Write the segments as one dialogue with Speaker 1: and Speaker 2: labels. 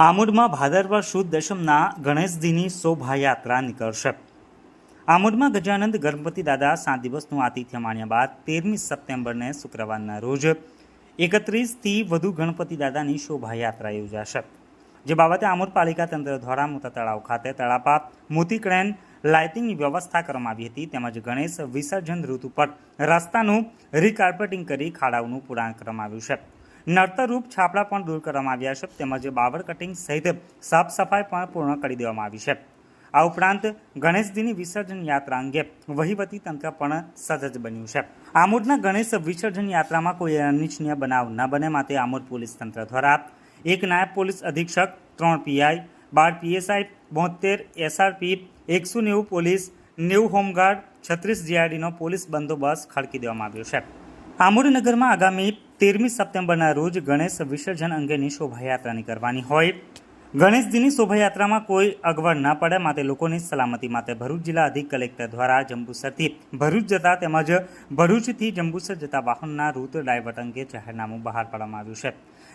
Speaker 1: આમોદમાં ભાદરવા સુદ દશમના ગણેશજીની શોભાયાત્રા નીકળશે. આમોદમાં ગજાનંદ ગણપતિ દાદા સાત દિવસનું આતિથ્ય માણ્યા બાદ તેરમી સપ્ટેમ્બરને શુક્રવારના રોજ એકત્રીસથી વધુ ગણપતિ દાદાની શોભાયાત્રા યોજાશે. જે બાબતે આમોદ પાલિકા તંત્ર દ્વારા મોટા તળાવ ખાતે તળાપા મોતીકળેન લાઇટિંગની વ્યવસ્થા કરવામાં આવી હતી તેમજ ગણેશ વિસર્જન ઋતુ પર રસ્તાનું રીકાર્પેટિંગ કરી ખાડાઓનું પુરાણ કરવામાં આવ્યું છે. નડતરરૂપ છાપડા પણ દૂર કરવામાં આવ્યા છે. તેમજ બાબર કટિંગ સહિત સાફ સફાઈ પણ પૂર્ણ કરી દેવામાં આવી છે. આ ઉપરાંત ગણેશજીની વિસર્જન યાત્રા અંગે વહીવટી તંત્ર પણ સજજ બન્યું છે. આમોદના ગણેશ વિસર્જન યાત્રામાં કોઈ અનિચ્છનીય બનાવ ન બને માટે આમોદ પોલીસ તંત્ર દ્વારા એક નાયબ પોલીસ અધિક્ષક, ત્રણ પીઆઈ, બાર પીએસઆઈ, બોતેર એસઆરપી, એકસો નેવું પોલીસ, નેવું હોમગાર્ડ, છત્રીસ જીઆરડીનો પોલીસ બંદોબસ્ત ખડકી દેવામાં આવ્યો છે. આમોદ આગામી તેરમી સપ્ટેમ્બરના રોજ ગણેશ વિસર્જન અંગેની શોભાયાત્રા નીકળવાની હોય. ગણેશજીની શોભાયાત્રામાં કોઈ અગવડ ન પડે માટે લોકોની સલામતી માટે ભરૂચ જિલ્લા અધિક કલેક્ટર દ્વારા જંબુસરથી ભરૂચ જતા તેમજ ભરૂચથી જંબુસર જતા વાહનના રૂટ ડાયવર્ટ અંગે જાહેરનામું બહાર પાડવામાં આવ્યું છે.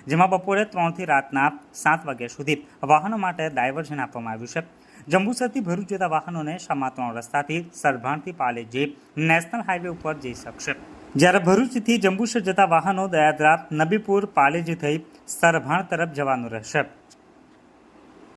Speaker 1: જેમાં બપોરે ત્રણથી રાતના સાત વાગ્યા સુધી વાહનો માટે ડાયવર્ઝન આપવામાં આવ્યું છે. જંબુસરથી ભરૂચ જતા વાહનોને શામા ત્રણ રસ્તાથી સરભાણથી પાલે જે નેશનલ હાઈવે ઉપર જઈ શકશે. જ્યારે ભરૂચથી જંબુસર જતા વાહનો દયાદ્રાપ નબીપુર પાલેજી થઈ સરભાણ તરફ જવાનું રહેશે.